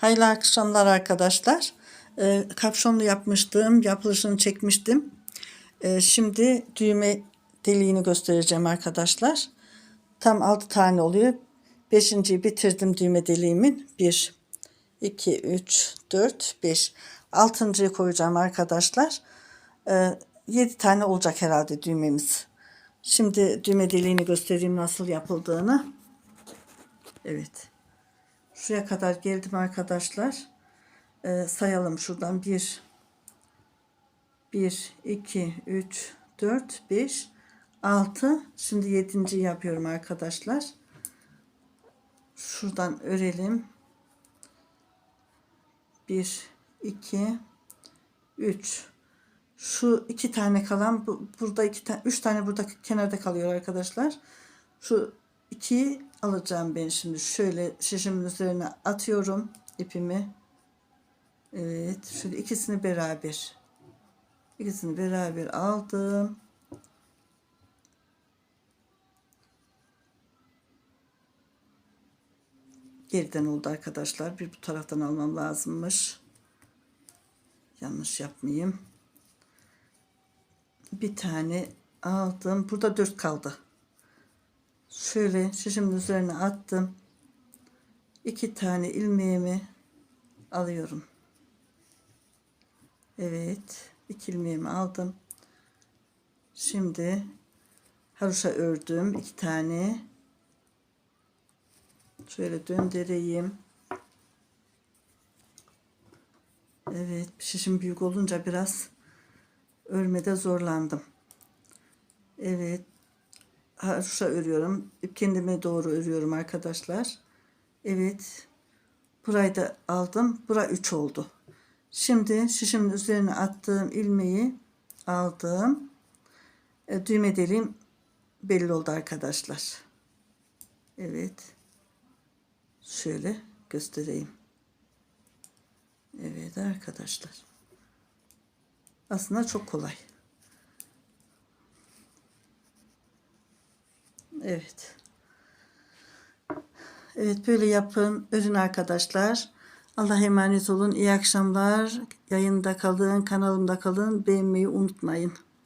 Hayırlı akşamlar arkadaşlar. Ee, kapşonlu yapmıştım. Yapılışını çekmiştim. Ee, şimdi düğme deliğini göstereceğim arkadaşlar. Tam 6 tane oluyor. 5.yi bitirdim düğme deliğimin. 1, 2, 3, 4, 5. 6.yı koyacağım arkadaşlar. Ee, 7 tane olacak herhalde düğmemiz. Şimdi düğme deliğini göstereyim nasıl yapıldığını. Evet. Şuraya kadar geldim arkadaşlar. Ee, sayalım şuradan 1 1 2 3 4 5 6 şimdi 7. yapıyorum arkadaşlar. Şuradan örelim. 1 2 3 şu iki tane kalan bu, burada iki tane üç tane burada kenarda kalıyor arkadaşlar. Şu ikiyi alacağım ben şimdi. Şöyle şişimin üzerine atıyorum ipimi. Evet. Şöyle ikisini beraber. İkisini beraber aldım. Geriden oldu arkadaşlar. Bir bu taraftan almam lazımmış. Yanlış yapmayayım. Bir tane aldım. Burada dört kaldı. Şöyle şişimin üzerine attım. İki tane ilmeğimi alıyorum. Evet. iki ilmeğimi aldım. Şimdi haroşa ördüm. iki tane. Şöyle döndüreyim. Evet. Şişim büyük olunca biraz örmede zorlandım. Evet. Haroşa örüyorum. Kendime doğru örüyorum arkadaşlar. Evet. Burayı da aldım. Bura 3 oldu. Şimdi şişimin üzerine attığım ilmeği aldım. E, düğme deliğim belli oldu arkadaşlar. Evet. Şöyle göstereyim. Evet arkadaşlar. Aslında çok kolay. Evet. Evet böyle yapın. Örün arkadaşlar. Allah'a emanet olun. İyi akşamlar. Yayında kalın, kanalımda kalın. Beğenmeyi unutmayın.